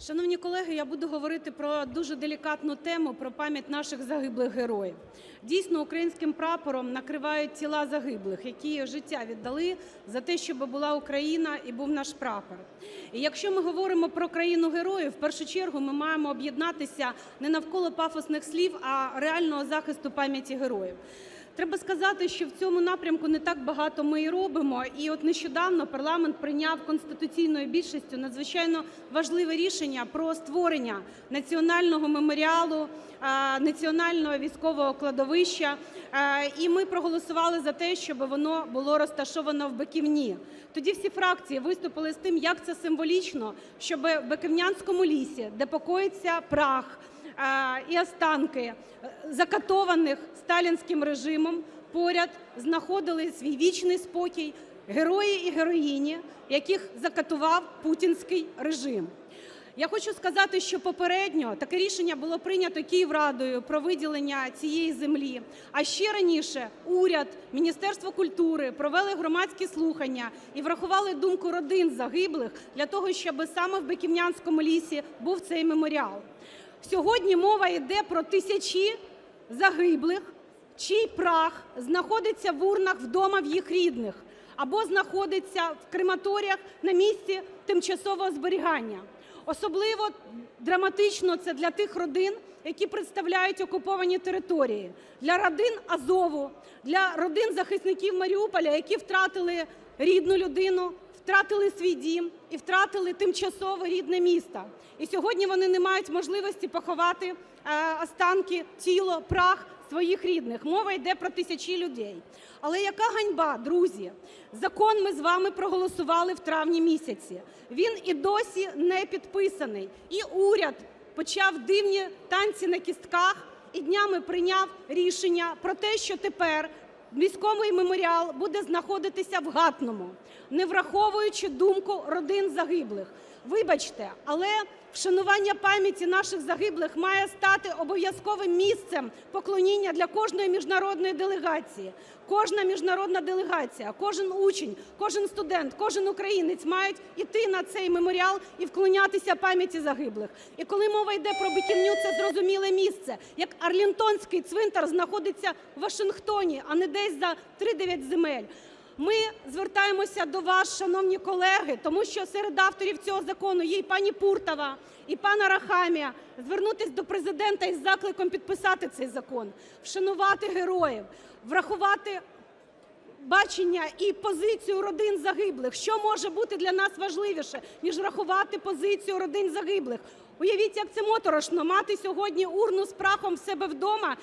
Шановні колеги, я буду говорити про дуже делікатну тему – про пам'ять наших загиблих героїв. Дійсно, українським прапором накривають тіла загиблих, які життя віддали за те, щоб була Україна і був наш прапор. І якщо ми говоримо про країну героїв, в першу чергу ми маємо об'єднатися не навколо пафосних слів, а реального захисту пам'яті героїв. Треба сказати, що в цьому напрямку не так багато ми і робимо. І от нещодавно парламент прийняв конституційною більшістю надзвичайно важливе рішення про створення національного меморіалу, національного військового кладовища. І ми проголосували за те, щоб воно було розташовано в Биківні. Тоді всі фракції виступили з тим, як це символічно, щоб в Биківнянському лісі, де покоїться прах, і останки е, закатованих сталінським режимом поряд знаходили свій вічний спокій герої і героїні, яких закатував путінський режим. Я хочу сказати, що попередньо таке рішення було прийнято Київрадою про виділення цієї землі. А ще раніше уряд, Міністерство культури провели громадські слухання і врахували думку родин загиблих для того, щоб саме в Биківнянському лісі був цей меморіал. Сьогодні мова йде про тисячі загиблих, чий прах знаходиться в урнах вдома в їх рідних або знаходиться в крематоріях на місці тимчасового зберігання. Особливо драматично це для тих родин, які представляють окуповані території, для родин Азову, для родин захисників Маріуполя, які втратили рідну людину, втратили свій дім і втратили тимчасово рідне місто. І сьогодні вони не мають можливості поховати е, останки, тіло, прах своїх рідних. Мова йде про тисячі людей. Але яка ганьба, друзі? Закон ми з вами проголосували в травні місяці. Він і досі не підписаний. І уряд почав дивні танці на кістках і днями прийняв рішення про те, що тепер військовий меморіал буде знаходитися в Гатному, не враховуючи думку родин загиблих. Вибачте, але вшанування пам'яті наших загиблих має стати обов'язковим місцем поклоніння для кожної міжнародної делегації. Кожна міжнародна делегація, кожен учень, кожен студент, кожен українець мають іти на цей меморіал і вклонятися пам'яті загиблих. І коли мова йде про Биківню, це зрозуміле місце, як Арлінтонський цвинтар знаходиться в Вашингтоні, а не десь за 3-9 земель. Ми звертаємося до вас, шановні колеги, тому що серед авторів цього закону є і пані Пуртова, і пан Арахамія, звернутися до Президента із закликом підписати цей закон, вшанувати героїв, врахувати бачення і позицію родин загиблих. Що може бути для нас важливіше, ніж врахувати позицію родин загиблих? Уявіть, як це моторошно мати сьогодні урну з прахом в себе вдома.